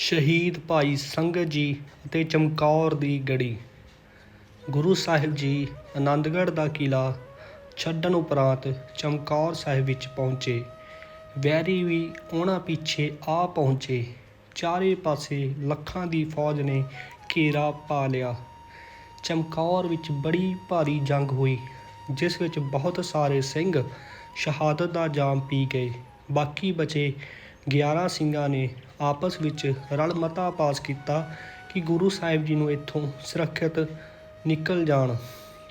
ਸ਼ਹੀਦ ਭਾਈ ਸੰਗਤ ਜੀ ਅਤੇ ਚਮਕੌਰ ਦੀ ਗੜੀ। ਗੁਰੂ ਸਾਹਿਬ ਜੀ ਆਨੰਦਗੜ੍ਹ ਦਾ ਕਿਲਾ ਛੱਡਣ ਉਪਰੰਤ ਚਮਕੌਰ ਸਾਹਿਬ ਵਿੱਚ ਪਹੁੰਚੇ। ਵੈਰੀ ਵੀ ਉਹਨਾਂ ਪਿੱਛੇ ਆ ਪਹੁੰਚੇ। ਚਾਰੇ ਪਾਸੇ ਲੱਖਾਂ ਦੀ ਫੌਜ ਨੇ ਘੇਰਾ ਪਾ ਲਿਆ। ਚਮਕੌਰ ਵਿੱਚ ਬੜੀ ਭਾਰੀ ਜੰਗ ਹੋਈ, ਜਿਸ ਵਿੱਚ ਬਹੁਤ ਸਾਰੇ ਸਿੰਘ ਸ਼ਹਾਦਤ ਦਾ ਜਾਮ ਪੀ ਗਏ। ਬਾਕੀ ਬਚੇ 11 ਸਿੰਘਾਂ ਨੇ ਆਪਸ ਵਿੱਚ ਰਲ ਮਤਾ ਪਾਸ ਕੀਤਾ ਕਿ ਗੁਰੂ ਸਾਹਿਬ ਜੀ ਨੂੰ ਇੱਥੋਂ ਸੁਰੱਖਿਅਤ ਨਿਕਲ ਜਾਣ,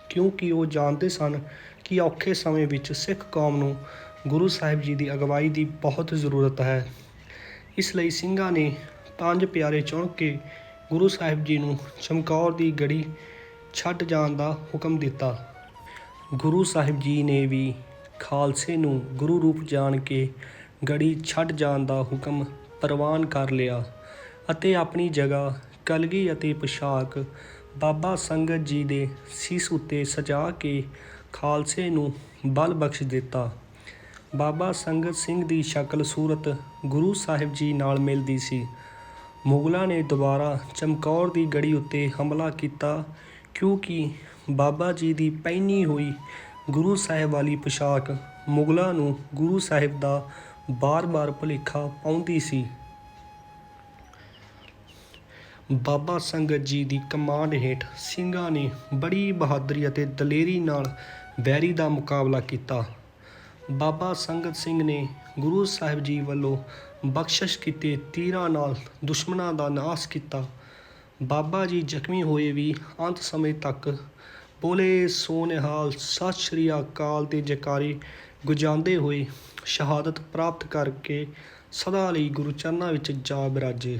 ਕਿਉਂਕਿ ਉਹ ਜਾਣਦੇ ਸਨ ਕਿ ਔਖੇ ਸਮੇਂ ਵਿੱਚ ਸਿੱਖ ਕੌਮ ਨੂੰ ਗੁਰੂ ਸਾਹਿਬ ਜੀ ਦੀ ਅਗਵਾਈ ਦੀ ਬਹੁਤ ਜ਼ਰੂਰਤ ਹੈ। ਇਸ ਲਈ ਸਿੰਘਾਂ ਨੇ ਪੰਜ ਪਿਆਰੇ ਚੁਣ ਕੇ ਗੁਰੂ ਸਾਹਿਬ ਜੀ ਨੂੰ ਚਮਕੌਰ ਦੀ ਗੜੀ ਛੱਡ ਜਾਣ ਦਾ ਹੁਕਮ ਦਿੱਤਾ। ਗੁਰੂ ਸਾਹਿਬ ਜੀ ਨੇ ਵੀ ਖਾਲਸੇ ਨੂੰ ਗੁਰੂ ਰੂਪ ਜਾਣ ਕੇ ਗੜੀ ਛੱਡ ਜਾਣ ਦਾ ਹੁਕਮ ਪ੍ਰਵਾਨ ਕਰ ਲਿਆ ਅਤੇ ਆਪਣੀ ਜਗ੍ਹਾ, ਕਲਗੀ ਅਤੇ ਪੁਸ਼ਾਕ ਬਾਬਾ ਸੰਗਤ ਜੀ ਦੇ ਸੀਸ ਉੱਤੇ ਸਜਾ ਕੇ ਖਾਲਸੇ ਨੂੰ ਬਲ ਬਖਸ਼ ਦਿੱਤਾ। ਬਾਬਾ ਸੰਗਤ ਸਿੰਘ ਦੀ ਸ਼ਕਲ ਸੂਰਤ ਗੁਰੂ ਸਾਹਿਬ ਜੀ ਨਾਲ ਮਿਲਦੀ ਸੀ। ਮੁਗਲਾਂ ਨੇ ਦੁਬਾਰਾ ਚਮਕੌਰ ਦੀ ਗੜੀ ਉੱਤੇ ਹਮਲਾ ਕੀਤਾ ਕਿਉਂਕਿ ਬਾਬਾ ਜੀ ਦੀ ਪਹਿਨੀ ਹੋਈ ਗੁਰੂ ਸਾਹਿਬ ਵਾਲੀ ਪੋਸ਼ਾਕ ਮੁਗਲਾਂ ਨੂੰ ਗੁਰੂ ਸਾਹਿਬ ਦਾ ਬਾਰ-ਬਾਰ ਭੁਲੇਖਾ ਪਾਉਂਦੀ ਸੀ। ਬਾਬਾ ਸੰਗਤ ਜੀ ਦੀ ਕਮਾਂਡ ਹੇਠ ਸਿੰਘਾਂ ਨੇ ਬੜੀ ਬਹਾਦਰੀ ਅਤੇ ਦਲੇਰੀ ਨਾਲ ਵੈਰੀ ਦਾ ਮੁਕਾਬਲਾ ਕੀਤਾ। ਬਾਬਾ ਸੰਗਤ ਸਿੰਘ ਨੇ ਗੁਰੂ ਸਾਹਿਬ ਜੀ ਵੱਲੋਂ ਬਖਸ਼ਿਸ਼ ਕੀਤੇ ਤੀਰਾਂ ਨਾਲ ਦੁਸ਼ਮਣਾਂ ਦਾ ਨਾਸ਼ ਕੀਤਾ। ਬਾਬਾ ਜੀ ਜ਼ਖਮੀ ਹੋਏ ਵੀ ਅੰਤ ਸਮੇਂ ਤੱਕ ਬੋਲੇ ਸੋਨਿਹਾਲ, ਸਤਿ ਸ਼੍ਰੀ ਅਕਾਲ ਤੇ ਜਕਾਰੇ ਗੁਜਾਉਂਦੇ ਹੋਏ ਸ਼ਹਾਦਤ ਪ੍ਰਾਪਤ ਕਰਕੇ ਸਦਾ ਲਈ ਗੁਰੂ ਚਰਨਾਂ ਵਿੱਚ ਜਾ ਬਿਰਾਜੇ।